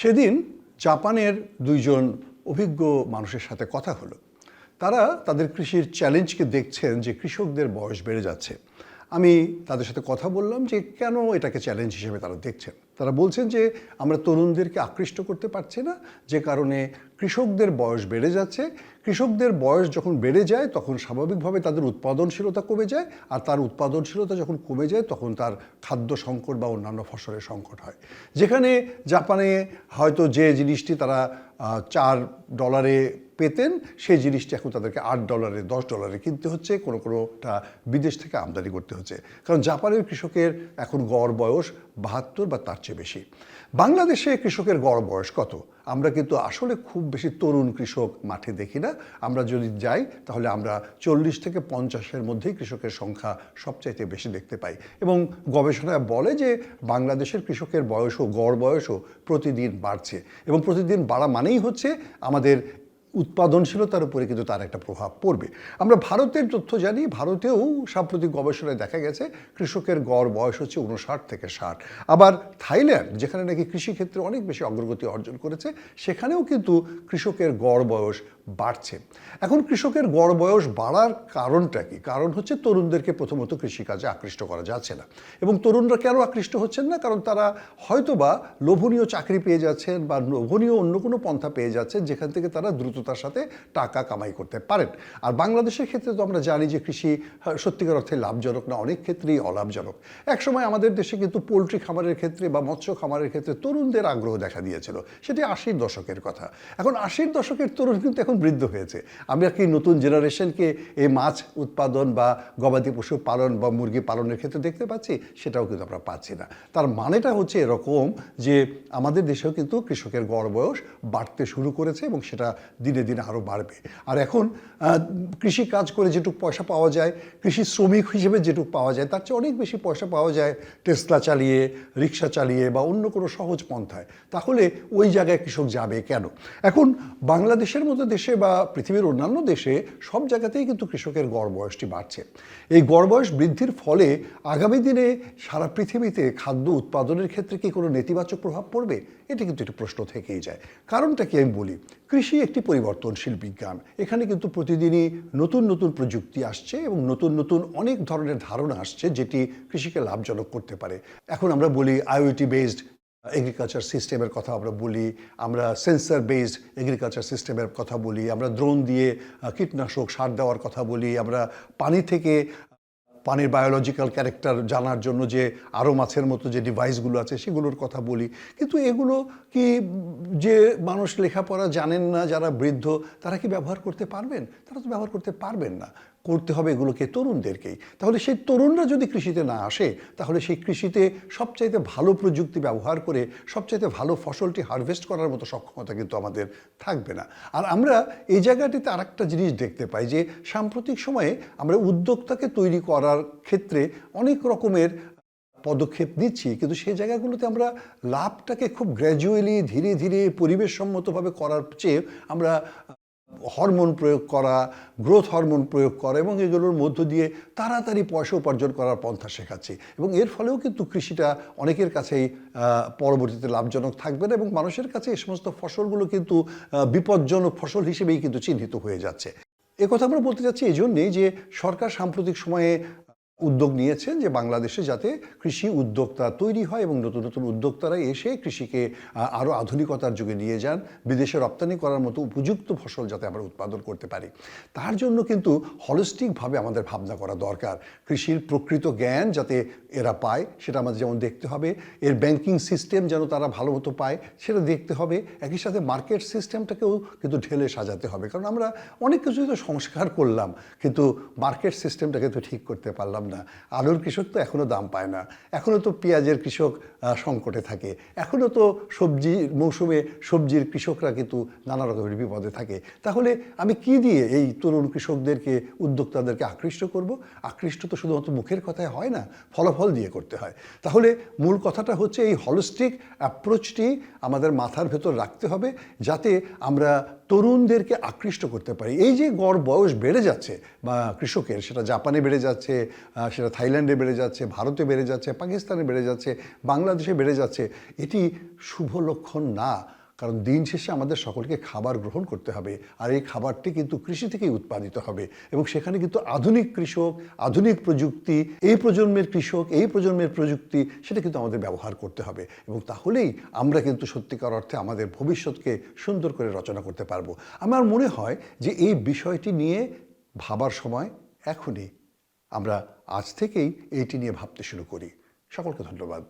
সেদিন জাপানের দুইজন অভিজ্ঞ মানুষের সাথে কথা হলো। তারা তাদের কৃষির চ্যালেঞ্জকে দেখছেন যে কৃষকদের বয়স বেড়ে যাচ্ছে। আমি তাদের সাথে কথা বললাম যে কেন এটাকে চ্যালেঞ্জ হিসেবে তারা দেখছেন। তারা বলছেন যে আমরা তরুণদেরকে আকৃষ্ট করতে পারছি না, যে কারণে কৃষকদের বয়স বেড়ে যাচ্ছে। কৃষকদের বয়স যখন বেড়ে যায়, তখন স্বাভাবিকভাবে তাদের উৎপাদনশীলতা কমে যায়, আর তার উৎপাদনশীলতা যখন কমে যায়, তখন তার খাদ্য সংকট বা অন্যান্য ফসলের সংকট হয়। যেখানে জাপানে হয়তো যে জিনিসটি তারা চার ডলারে পেতেন, সেই জিনিসটি এখন তাদেরকে আট ডলারে, দশ ডলারে কিনতে হচ্ছে, কোনো কোনোটা বিদেশ থেকে আমদানি করতে হচ্ছে। কারণ জাপানের কৃষকের এখন গড় বয়স বাহাত্তর বা তার চেয়ে বেশি। বাংলাদেশে কৃষকের গড় বয়স কত? আমরা কিন্তু আসলে খুব বেশি তরুণ কৃষক মাঠে দেখি না। আমরা যদি যাই, তাহলে আমরা চল্লিশ থেকে পঞ্চাশের মধ্যেই কৃষকের সংখ্যা সবচাইতে বেশি দেখতে পাই। এবং গবেষণায় বলে যে বাংলাদেশের কৃষকের বয়সও, গড় বয়সও প্রতিদিন বাড়ছে। এবং প্রতিদিন বাড়া মানেই হচ্ছে আমাদের উৎপাদনশীলতার উপরে কিন্তু তার একটা প্রভাব পড়বে। আমরা ভারতের তথ্য জানি, ভারতেও সাম্প্রতিক গবেষণায় দেখা গেছে কৃষকের গড় বয়স হচ্ছে উনষাট থেকে ষাট। আবার থাইল্যান্ড, যেখানে নাকি কৃষিক্ষেত্রে অনেক বেশি অগ্রগতি অর্জন করেছে, সেখানেও কিন্তু কৃষকের গড় বয়স বাড়ছে। এখন কৃষকের গড় বয়স বাড়ার কারণটা কি? কারণ হচ্ছে তরুণদেরকে প্রথমত কৃষিকাজে আকৃষ্ট করা যাচ্ছে না। এবং তরুণরা কেন আকৃষ্ট হচ্ছেন না? কারণ তারা হয়তোবা লোভনীয় চাকরি পেয়ে যাচ্ছেন বা লোভনীয় অন্য কোনো পন্থা পেয়ে যাচ্ছেন, যেখান থেকে তারা দ্রুততার সাথে টাকা কামাই করতে পারেন। আর বাংলাদেশের ক্ষেত্রে তো আমরা জানি যে কৃষি হ্যাঁ, সত্যিকার অর্থে লাভজনক না অনেক ক্ষেত্রেই অলাভজনক। একসময় আমাদের দেশে কিন্তু পোলট্রি খামারের ক্ষেত্রে বা মৎস্য খামারের ক্ষেত্রে তরুণদের আগ্রহ দেখা দিয়েছিল। সেটি আশির দশকের কথা। এখন আশির দশকের তরুণ কিন্তু এখন বৃদ্ধ হয়েছে। আমরা কি নতুন জেনারেশনকে এই মাছ উৎপাদন বা গবাদি পশু পালন বা মুরগি পালনের ক্ষেত্রে দেখতে পাচ্ছি সেটাও কিন্তু আমরা পাচ্ছি না। তার মানেটা হচ্ছে এরকম যে আমাদের দেশেও কিন্তু কৃষকের গড় বয়স বাড়তে শুরু করেছে এবং সেটা দিনে দিনে দিনে আরও বাড়বে। আর এখন কৃষি কাজ করে যেটুকু পয়সা পাওয়া যায়, কৃষি শ্রমিক হিসেবে যেটুকু পাওয়া যায়, তার চেয়ে অনেক বেশি পয়সা পাওয়া যায় টেসলা চালিয়ে, রিক্সা চালিয়ে বা অন্য কোনো সহজ পন্থায়। তাহলে ওই জায়গায় কৃষক যাবে কেন? এখন বাংলাদেশের মতো দেশে বা পৃথিবীর অন্যান্য দেশে সব জায়গাতেই কিন্তু কৃষকের গড় বয়সটি বাড়ছে। এই গড় বয়স বৃদ্ধির ফলে আগামী দিনে সারা পৃথিবীতে খাদ্য উৎপাদনের ক্ষেত্রে কি কোনো নেতিবাচক প্রভাব পড়বে? এটি কিন্তু একটি প্রশ্ন থেকেই যায়। কারণটা কি আমি বলি? কৃষি একটি পরিবর্তনশীল বিজ্ঞান। এখানে কিন্তু প্রতিদিনই নতুন নতুন প্রযুক্তি আসছে এবং নতুন নতুন অনেক ধরনের ধারণা আসছে যেটি কৃষিকে লাভজনক করতে পারে। এখন আমরা বলি আইওটি বেসড এগ্রিকালচার সিস্টেমের কথা আমরা বলি, আমরা সেন্সার বেসড এগ্রিকালচার সিস্টেমের কথা বলি, আমরা ড্রোন দিয়ে কীটনাশক সার দেওয়ার কথা বলি, আমরা পানি থেকে পানির বায়োলজিক্যাল ক্যারেক্টার জানার জন্য যে আরও মাছের মতো যে ডিভাইসগুলো আছে, সেগুলোর কথা বলি। কিন্তু এগুলো কি যে মানুষ লেখাপড়া জানেন না, যারা বৃদ্ধ, তারা কি ব্যবহার করতে পারবেন? তারা তো ব্যবহার করতে পারবেন না। করতে হবে এগুলোকে তরুণদেরকেই। তাহলে সেই তরুণরা যদি কৃষিতে না আসে, তাহলে সেই কৃষিতে সবচাইতে ভালো প্রযুক্তি ব্যবহার করে সবচাইতে ভালো ফসলটি হারভেস্ট করার মতো সক্ষমতা কিন্তু আমাদের থাকবে না। আর আমরা এই জায়গাটিতে আর একটা জিনিস দেখতে পাই যে, সাম্প্রতিক সময়ে আমরা উদ্যোক্তাকে তৈরি করার ক্ষেত্রে অনেক রকমের পদক্ষেপ নিচ্ছি, কিন্তু সেই জায়গাগুলোতে আমরা লাভটাকে খুব গ্র্যাজুয়ালি ধীরে ধীরে পরিবেশসম্মতভাবে করার চেয়ে আমরা হরমোন প্রয়োগ করা, গ্রোথ হরমোন প্রয়োগ করা এবং এগুলোর মধ্য দিয়ে তাড়াতাড়ি পয়সা উপার্জন করার পন্থা শেখাচ্ছে। এবং এর ফলেও কিন্তু কৃষিটা অনেকের কাছেই পরবর্তীতে লাভজনক থাকবে না এবং মানুষের কাছে এই সমস্ত ফসলগুলো কিন্তু বিপজ্জনক ফসল হিসেবেই কিন্তু চিহ্নিত হয়ে যাচ্ছে। কথা আমরা বলতে চাচ্ছি এই জন্যেই যে সরকার সাম্প্রতিক সময়ে উদ্যোগ নিয়েছেন যে বাংলাদেশে যাতে কৃষি উদ্যোক্তা তৈরি হয় এবং নতুন নতুন উদ্যোক্তারা এসে কৃষিকে আরও আধুনিকতার যুগে নিয়ে যান, বিদেশে রপ্তানি করার মতো উপযুক্ত ফসল যাতে আমরা উৎপাদন করতে পারি। তার জন্য কিন্তু হলিস্টিকভাবে আমাদের ভাবনা করা দরকার। কৃষির প্রকৃত জ্ঞান যাতে এরা পায়, সেটা আমাদের যেমন দেখতে হবে। এর ব্যাংকিং সিস্টেম যেন তারা ভালো মতো পায়, সেটা দেখতে হবে। একই সাথে মার্কেট সিস্টেমটাকেও কিন্তু ঢেলে সাজাতে হবে। কারণ আমরা অনেক কিছুই তো সংস্কার করলাম, কিন্তু মার্কেট সিস্টেমটাকে তো ঠিক করতে পারলাম না। আলুর কৃষক তো এখনও দাম পায় না। এখনও তো পেঁয়াজের কৃষক সংকটে থাকে। এখনও তো সবজি, মৌসুমে সবজির কৃষকরা কিন্তু নানা রকমের বিপদে থাকে। তাহলে আমি কি দিয়ে এই তরুণ কৃষকদেরকে, উদ্যোক্তাদেরকে আকৃষ্ট করব? আকৃষ্ট তো শুধুমাত্র মুখের কথায় হয় না, ফলাফল দিয়ে করতে হয়। তাহলে মূল কথাটা হচ্ছে এই হলিস্টিক অ্যাপ্রোচটি আমাদের মাথার ভেতর রাখতে হবে, যাতে আমরা তরুণদেরকে আকৃষ্ট করতে পারি। এই যে গড় বয়স বেড়ে যাচ্ছে, বা কৃষকের, সেটা জাপানে বেড়ে যাচ্ছে সেটা থাইল্যান্ডে বেড়ে যাচ্ছে, ভারতে বেড়ে যাচ্ছে, পাকিস্তানে বেড়ে যাচ্ছে, বাংলাদেশে বেড়ে যাচ্ছে। এটি শুভ লক্ষণ না, কারণ দিন শেষে আমাদের সকলকে খাবার গ্রহণ করতে হবে। আর এই খাবারটি কিন্তু কৃষি থেকেই উৎপাদিত হবে। এবং সেখানে কিন্তু আধুনিক কৃষক, আধুনিক প্রযুক্তি, এই প্রজন্মের কৃষক, এই প্রজন্মের প্রযুক্তি, সেটা কিন্তু আমাদের ব্যবহার করতে হবে। এবং তাহলেই আমরা কিন্তু সত্যিকার অর্থে আমাদের ভবিষ্যৎকে সুন্দর করে রচনা করতে পারব। আমার মনে হয় যে এই বিষয়টি নিয়ে ভাবার সময় এখনই আমরা আজ থেকেই এইটি নিয়ে ভাবতে শুরু করি। সকলকে ধন্যবাদ।